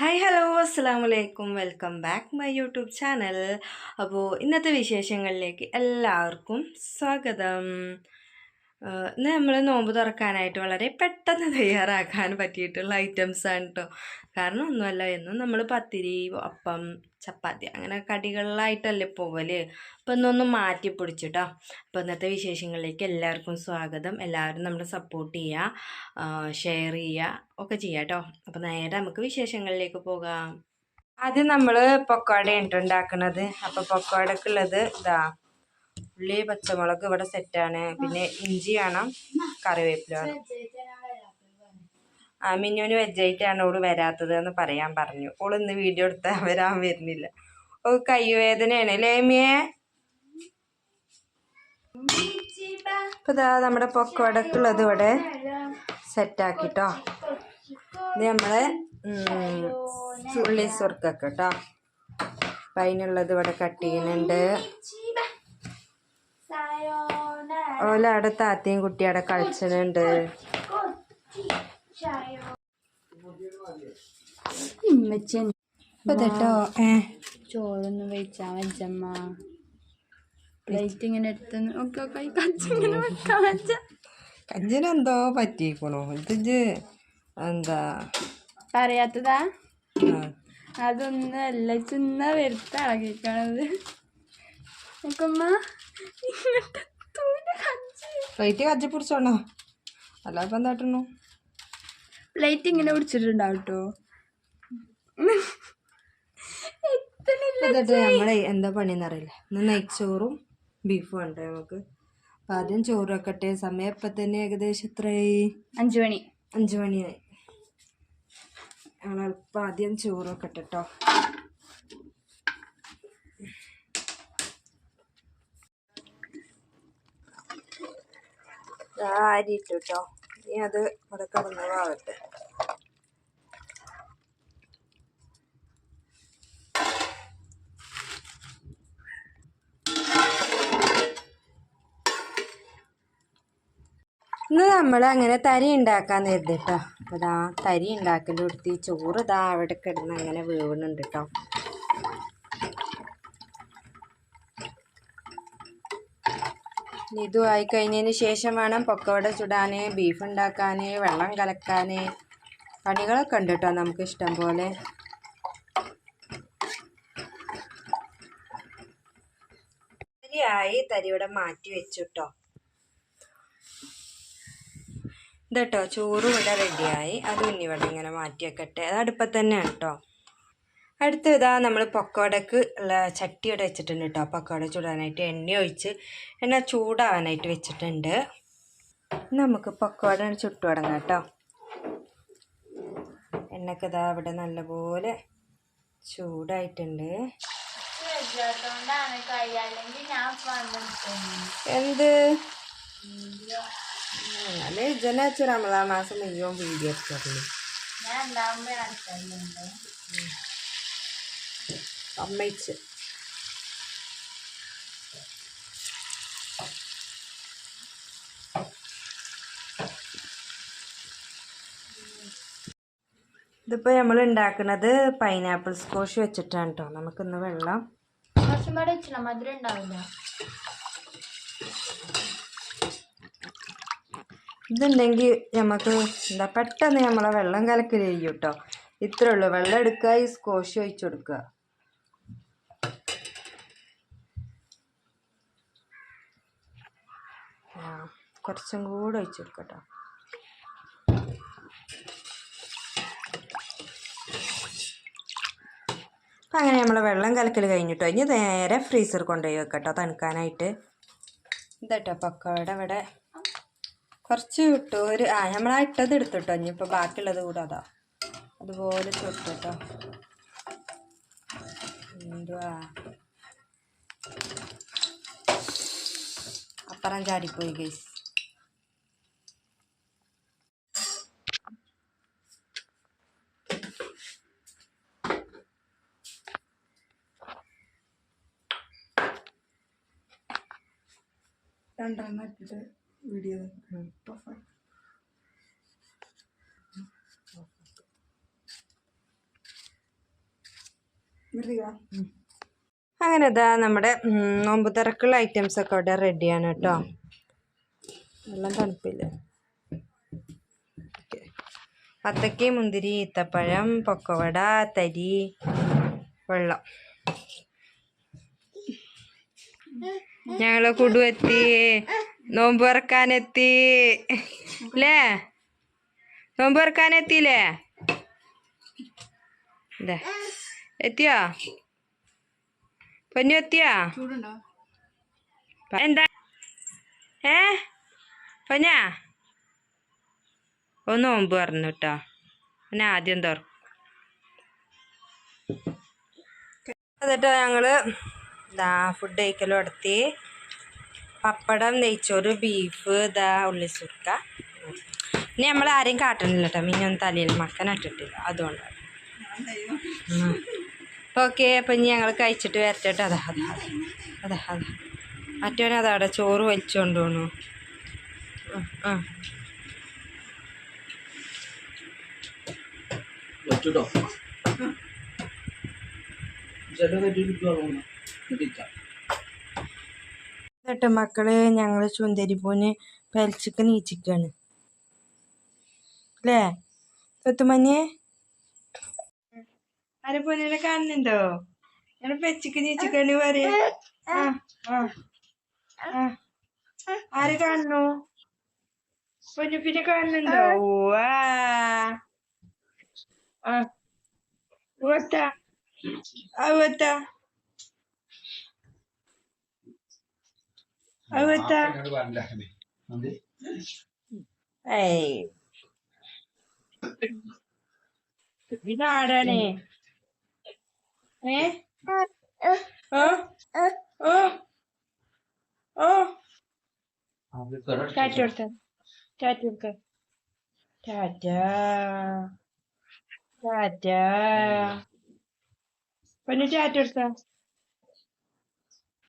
Hi hello അസ്സാം വലൈക്കും welcome back my YouTube channel അപ്പോൾ ഇന്നത്തെ വിശേഷങ്ങളിലേക്ക് എല്ലാവർക്കും സ്വാഗതം. ഇന്ന് നമ്മൾ നോമ്പ് തുറക്കാനായിട്ട് വളരെ പെട്ടെന്ന് തയ്യാറാക്കാൻ പറ്റിയിട്ടുള്ള ഐറ്റംസ് ആണ് കേട്ടോ കാരണം ഒന്നുമല്ല എന്നും നമ്മൾ പത്തിരി അപ്പം ചപ്പാത്തി അങ്ങനെ കടികളിലായിട്ടല്ലേ പോവൽ. അപ്പം ഇന്നൊന്ന് മാറ്റി പിടിച്ചിട്ടോ. അപ്പോൾ ഇന്നത്തെ വിശേഷങ്ങളിലേക്ക് എല്ലാവർക്കും സ്വാഗതം. എല്ലാവരും നമ്മളെ സപ്പോർട്ട് ചെയ്യുക ഷെയർ ചെയ്യുക ഒക്കെ ചെയ്യാം കേട്ടോ അപ്പോൾ നേരെ നമുക്ക് വിശേഷങ്ങളിലേക്ക് പോകാം. ആദ്യം നമ്മൾ പൊക്കോടയാണ് ഉണ്ടാക്കുന്നത്. അപ്പോൾ പൊക്കോടക്കുള്ളത് ഇതാ ഉള്ളി പച്ചമുളക് ഇവിടെ സെറ്റാണ് പിന്നെ ഇഞ്ചി വേണം കറിവേപ്പില വേണം. ആ മിന്നുവിന് വെജായിട്ടാണ് ഓൾ വരാത്തത് എന്ന് പറയാൻ പറഞ്ഞു. ഓൾ ഇന്ന് വീഡിയോ എടുത്താൽ വരാൻ വരുന്നില്ല. ഓ കൈവേദനയാണ് ലേമിയെ ഇപ്പൊ ഇതാ നമ്മുടെ പൊക്കോടക്കുള്ളത് ഇവിടെ സെറ്റാക്കിട്ടോ ഇത് നമ്മളെ ഉള്ളി സുർക്കൊക്കെ കേട്ടോ അപ്പം അതിനുള്ളത് ഇവിടെ കട്ട് ചെയ്യുന്നുണ്ട്. ഓല അവിടെ താത്തയും കുട്ടി അവിടെ കളിച്ചിട്ടുണ്ട് ഇമ്മച്ചൻ ഇപ്പൊ ഏ. ചോറൊന്നും വെച്ചാ വെച്ചമ്മ പ്ലേറ്റ് ഇങ്ങനെ എടുത്ത് ഒക്കെ കൈ കച്ചിങ്ങനെ വെക്കാൻ വെച്ച കഞ്ചിനെന്തോ പറ്റിക്കണു ഇത് എന്താ? പറയാത്തതാ? അതൊന്നല്ല അതൊന്നും അല്ല. ചിന്ന വരുത്ത ഇളകിക്കണത് നോക്കമ്മ ഇങ്ങോട്ട് പ്ലേറ്റ് കജ്ജി പിടിച്ചോണോ? അല്ല ഇപ്പൊ എന്താട്ടണു പ്ലേറ്റ് ഇങ്ങനെ പിടിച്ചിട്ടുണ്ടാവും കേട്ടോ എന്നിട്ട് നമ്മളെ എന്താ പണിയെന്ന് അറിയില്ല. ഇന്ന് നെയ്ച്ചോറും ബീഫും ഉണ്ട് നമുക്ക്. അപ്പം ആദ്യം ചോറ് വെക്കട്ടെ. സമയം ഇപ്പം തന്നെ ഏകദേശം എത്രയായി അഞ്ചു മണി. അഞ്ചു മണിയായി. ഞങ്ങൾ അല്പം ആദ്യം ചോറ് വെക്കട്ടെ കേട്ടോ അരി കേട്ടോ ഇനി അത് ഇവിടെ കിടന്നതാവട്ടെ ഇന്ന് നമ്മൾ അങ്ങനെ തരി ഉണ്ടാക്കാൻ കരുതിട്ടോ അപ്പോൾ ഇതാ തരി ഉണ്ടാക്കലും എടുത്ത് ഈ ചോറ് ഇതാ അവിടെ കിടന്ന് അങ്ങനെ വേവുന്നുണ്ട് കേട്ടോ ഇതും ആയി കഴിഞ്ഞതിന് ശേഷം വേണം പൊക്കവട ചുടാൻ ബീഫ് ഉണ്ടാക്കാൻ വെള്ളം കലക്കാൻ പണികളൊക്കെ ഉണ്ട് കേട്ടോ നമുക്ക് ഇഷ്ടം പോലെ. തരിയായി തരിയുടെ മാറ്റി വെച്ചു കേട്ടോ ഇതട്ടോ ചോറ് ഇവിടെ റെഡിയായി അതും ഇവിടെ ഇങ്ങനെ മാറ്റി വെക്കട്ടെ അത് അടുപ്പത്ത് തന്നെയാണ് കേട്ടോ അടുത്ത ഇതാ നമ്മൾ പൊക്കോടക്ക് ഉള്ള ചട്ടി ഇവിടെ വെച്ചിട്ടുണ്ട് കേട്ടോ പൊക്കോട ചൂടാനായിട്ട് എണ്ണ ഒഴിച്ച് എണ്ണ ചൂടാവാനായിട്ട് വെച്ചിട്ടുണ്ട്. നമുക്ക് പൊക്കോട ചുട്ടു തുടങ്ങാം കേട്ടോ എണ്ണക്ക് ഇതാ ഇവിടെ നല്ലപോലെ ചൂടായിട്ടുണ്ട്. എന്ത്? അല്ലേ ജനാച്ചു മാസം മുഴുവൻ വീഡിയോ എടുത്തിട്ടുണ്ട് സമ്മതിച്ച്. ഇതിപ്പോൾ നമ്മൾ ഉണ്ടാക്കുന്നത് പൈനാപ്പിൾ സ്കോഷ് വെച്ചിട്ടാണ് കേട്ടോ നമുക്കിന്ന് വെള്ളം മധുരം ഉണ്ടാവില്ല. ഇതുണ്ടെങ്കിൽ നമുക്ക് എന്താ പെട്ടെന്ന് നമ്മളെ വെള്ളം കലക്കൽ ചെയ്യും കേട്ടോ ഇത്രേ ഉള്ളൂ വെള്ളം എടുക്കുക ഈ സ്കോഷ് ഒഴിച്ചു കൊടുക്കുക കുറച്ചും കൂടെ ഒഴിച്ചു കൊടുക്കട്ടോ. അപ്പം അങ്ങനെ നമ്മൾ വെള്ളം കലക്കൽ കഴിഞ്ഞിട്ടോ. ഇനി നേരെ ഫ്രീസർ കൊണ്ടുപോയി വെക്കട്ടോ തണുക്കാനായിട്ട്. ഇതട്ടോ പക്കോടെ ഇവിടെ. കുറച്ച് ഇട്ടു. ഒരു ആ നമ്മൾ ആ ഇട്ടത് എടുത്തിട്ടോ. ഇനിയിപ്പോൾ ബാക്കിയുള്ളത് കൂടെ അതാ. അതുപോലെ ചുട്ടോ എന്തുവാ? അപ്പുറം ചാടിപ്പോയി ഗൈസ് രണ്ടെണ്ണം ഇട്ടിട്ട് വീഡിയോ അങ്ങനെ ഇതാ നമ്മുടെ നോമ്പ് തിരക്കുള്ള ഐറ്റംസ് ഒക്കെ ഇവിടെ റെഡിയാണ് കേട്ടോ. വെള്ളം തണുപ്പില്ല. പത്തക്കി മുന്തിരി ഈത്തപ്പഴം പൊക്കവട തരി വെള്ളം. ഞങ്ങൾ കുടുവെത്തി. നോമ്പ് ഇറക്കാനെത്തി അല്ലേ നോമ്പ് ഇറക്കാനെത്തിയില്ലേ എത്തിയോ? പൊന്നു എത്തിയോ എന്താ? ഏ? പൊന്നാ? ഒന്ന് നോമ്പ് പറഞ്ഞു കേട്ടോ പിന്നെ ആദ്യം തുറക്കും എന്നിട്ടോ ഞങ്ങൾ ഇതാ ഫുഡ് കഴിക്കലും നടത്തി. പപ്പടം നെയ്ച്ചോറ് ബീഫ് ഇതാ ഉള്ളിസുക്ക ഇനി നമ്മൾ ആരെയും കാട്ടണില്ല കേട്ടോ മീനൊന്നും തലയിൽ മക്കനിട്ടിട്ടില്ല അതുകൊണ്ടാണ്. ഓക്കെ അപ്പം ഇനി ഞങ്ങൾ കഴിച്ചിട്ട് വരട്ടെ അതാ അതാ അതാ. അതാ മറ്റവൻ അതവിടെ ചോറ് വലിച്ചുകൊണ്ട് പോണു. ആ എന്നിട്ട് മക്കൾ ഞങ്ങൾ ചുന്തരിപ്പൂന് പലിച്ചിക്ക് നീച്ചിക്കാണ്. അല്ലേ? തൊത്തുമഞ്ഞ് പൊന്നിനെ കാണുന്നുണ്ടോ? ഞങ്ങൾ പെച്ചിക്ക് നീച്ചിക്കാണ് പറയാ. ആ. ആ ആ. ആര് കാണുന്നു? പൊന്നുപ്പിനെ കാണുന്നുണ്ടോ? ഒത്ത ആ. ഒത്ത ഏയ്. ഇതാരാണേ? ഏ ഓ ഓ ഓ ടാറ്റ കൊടുത്ത ടാറ്റ കൊടുക്ക ടാറ്റ ടാറ്റ പൊന്നു ടാറ്റ കൊടുത്ത